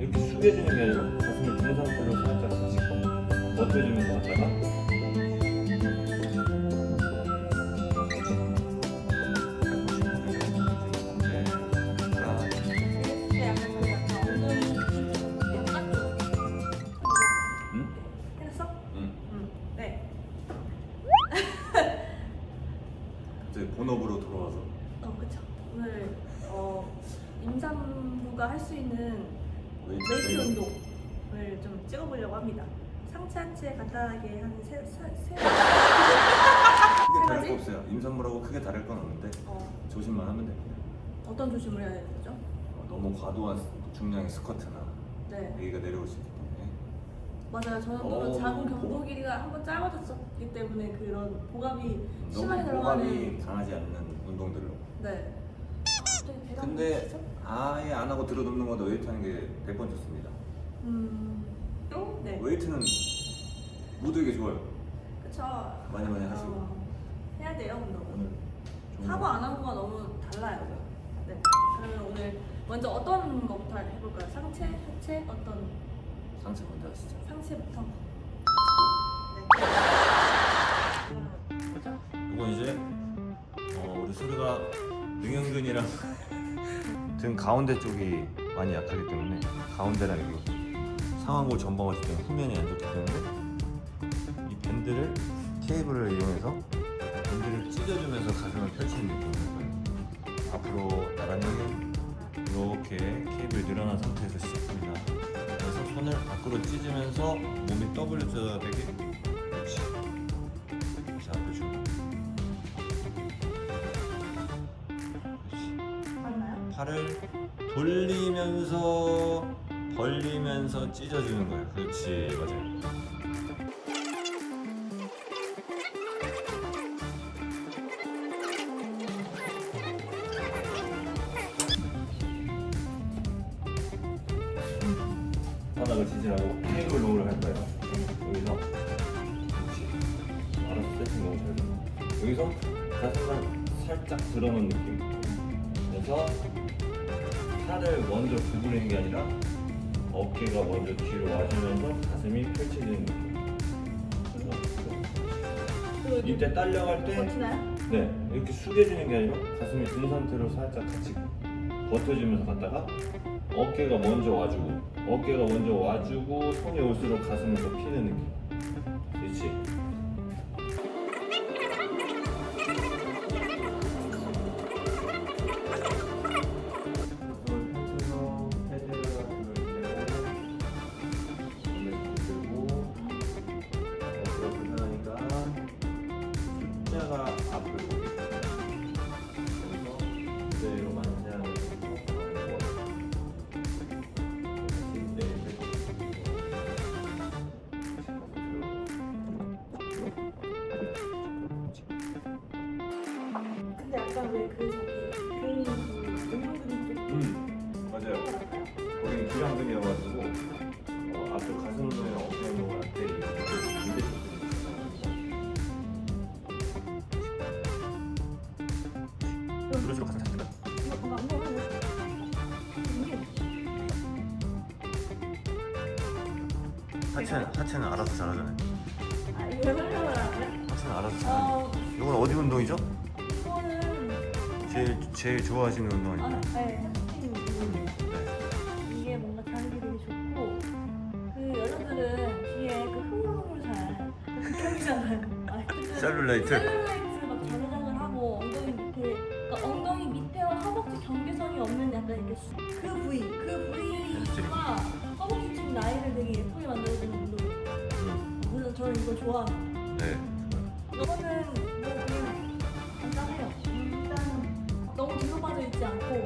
이렇게 숙여주는 게 아니라 가슴을 든 상태로 살짝 같이 버텨주면서 네, 그. 네. 이제 본업으로 돌아와서 어, 그쵸. 오늘 어, 임산부가 할 수 있는 트레이닝. 운동을 좀 찍어보려고 합니다. 상체 하체 간단하게 한 세, 세, 세. 크게 다를? 거 없어요. 임산부라고 크게 다를 건 없는데 어, 조심만 하면 됩니다. 어떤 조심을 해야 되죠? 어, 너무 과도한 중량의 스쿼트나 네. 여기가 내려올 수 있기 때문에 맞아요. 저는 또 어, 작은 보- 경도 길이가 한번 짧아졌었기 때문에 그런 보감이 심하게 들어가는. 보감이 강하지 않는 운동들로. 네. 근데? 아예 안 하고 들어눕는 것보다 웨이트 하는 게 100번 좋습니다. 음. 또? 네. 웨이트는 모두에게 좋아요. 그쵸. 많이 많이 하시고. 어, 해야 돼요, 운동. 오늘 좋은 하고 거. 안 하고가 너무 달라요. 네. 그러면 오늘 먼저 어떤 것부터 해볼까요? 상체, 하체, 어떤 상체 먼저 하시죠. 상체부터. 네. 이건 이제 어, 우리 소리가 능형근이랑 등 가운데 쪽이 많이 약하기 때문에 가운데랑 여기 상완골 전방을 때 후면이 안 좋기 때문에 이 밴드를 케이블을 이용해서 밴드를 찢어주면서 가슴을 펼치는 거예요. 앞으로 나란히 이렇게 케이블이 늘어난 상태에서 시작합니다. 그래서 손을 밖으로 찢으면서 몸이 W자가 되게 팔을 돌리면서 벌리면서 찢어주는 거예요. 그렇지, 맞아요. 바닥을 지지하고 테이블 롤을 할 거예요. 여기서 그렇지. 알아서 너무 잘 돼. 여기서 가슴을 살짝 들어놓은 느낌. 그래서 팔을 먼저 구부리는 게 아니라 어깨가 먼저 뒤로 와주면서 가슴이 펼쳐지는 느낌. 그래서 그 이때 딸려갈 때 버티나요? 네, 이렇게 숙여주는 게 아니라 가슴이 든 상태로 살짝 같이 버텨주면서 갔다가 어깨가 먼저 와주고 어깨가 먼저 와주고 손이 올수록 가슴을 더 피는 느낌. 하체는 하체는 알아서 잘하잖아요. 아 이거 설명을? 하체는 알아서 잘하죠. 어 이건 어디 운동이죠? 이거는 제일 제일 좋아하시는 운동 아, 아니에요? 네, 햄스트링 운동이에요. 네. 이게 뭔가 자극이 되게 좋고 그 여자들은 뒤에 그 흐물흐물 잘 극혐이잖아요. 아, 근데 셀룰라이트. 셀룰라이트 저는 이거 좋아합니다. 네. 이거는 뭐 그냥 간단해요. 일단 너무 뒤로 빠져 있지 않고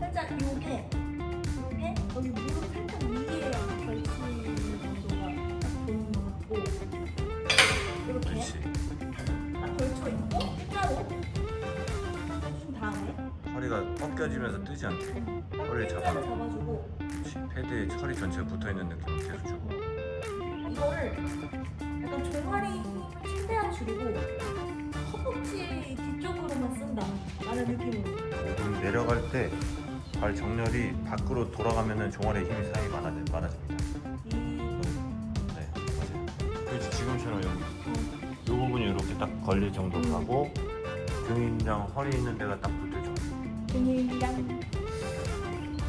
살짝 요게 요게 여기 무릎 살짝 위에 걸치는 정도가 딱 보이는 것 같고 이렇게 그렇지. 딱 걸쳐 있고 일자로 해준 다음에 허리가 꺾여지면서 뜨지 않게. 딱 허리를 잡아. 일자로 잡아주고 그렇지. 패드에 허리 전체가 붙어 있는 느낌을 계속 주고. 이거를 약간 종아리 힘을 최대한 줄이고 허벅지 뒤쪽으로만 쓴다. 라는 느낌으로. 목은 내려갈 때 발 정렬이 밖으로 돌아가면은 종아리 힘이 상당히 많아, 많아집니다. 이 네, 맞아요. 그렇지 지금처럼 여기. 이 부분이 이렇게 딱 걸릴 정도 가고 등이랑 허리 있는 데가 딱 붙어져. 근육이랑.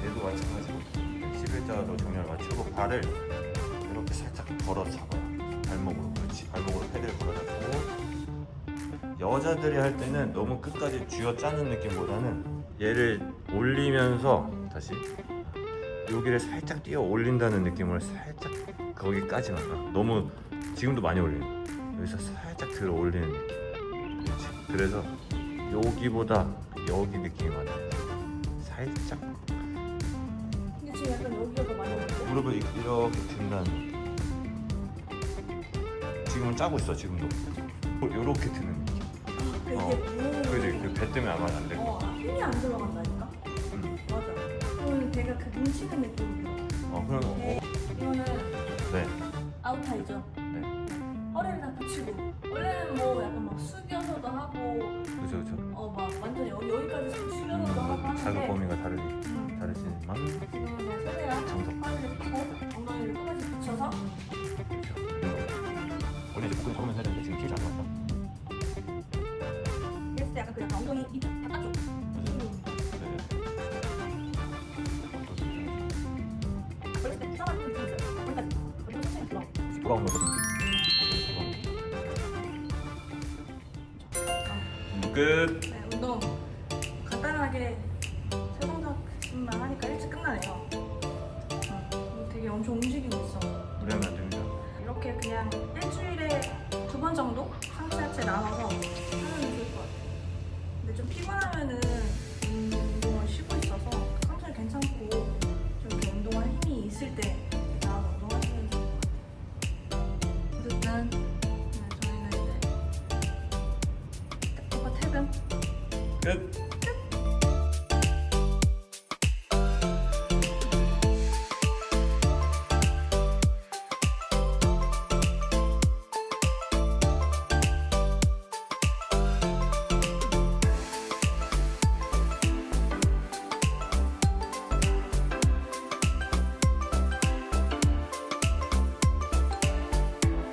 얘도 마찬가지로 11자로 정렬 맞추고 발을 걸어 잡아요. 발목으로 그렇지. 발목으로 패드를 걸어 잡고 여자들이 할 때는 너무 끝까지 쥐어 짜는 느낌보다는 얘를 올리면서 다시 여기를 살짝 뛰어 올린다는 느낌으로 살짝 거기까지만 가. 너무 지금도 많이 올려요. 여기서 살짝 들어 올리는 느낌. 그렇지. 그래서 여기보다 여기 느낌이 많아요. 살짝 근데 지금 약간 여기가 더 많이 오는데? 무릎을 이- 이렇게 든다는. 지금은 짜고 있어 지금도. 이렇게 드는 느낌 어. 그지? 그배 때문에 아마 안 되고. 어, 아, 힘이 안 들어간다니까? 음. 맞아. 그러면 배가 그 뭉치는 느낌이 들어 어 그럼 어, 이거는 네. 아웃타이죠? 네. 허리를 다 붙이고. 원래는 뭐 약간 막 숙여서도 하고. 그죠 그죠. 어 막 완전 여기, 여기까지 숙여서도 음, 하고 뭐 자극 하는데. 범위가 다르지 음, 다르지만. 지금은 그냥 최대한 정석 허리를 펴고 엉덩이를 끝까지 붙여서 돌아온 거거든 끝. 네, 운동 간단하게 세동작만 하니까 일찍 끝나네요. 어, 되게 엄청 움직이고 있어. 무리하면 안 됩니다. 이렇게 그냥 일주일에 두 번 정도? 상체 끝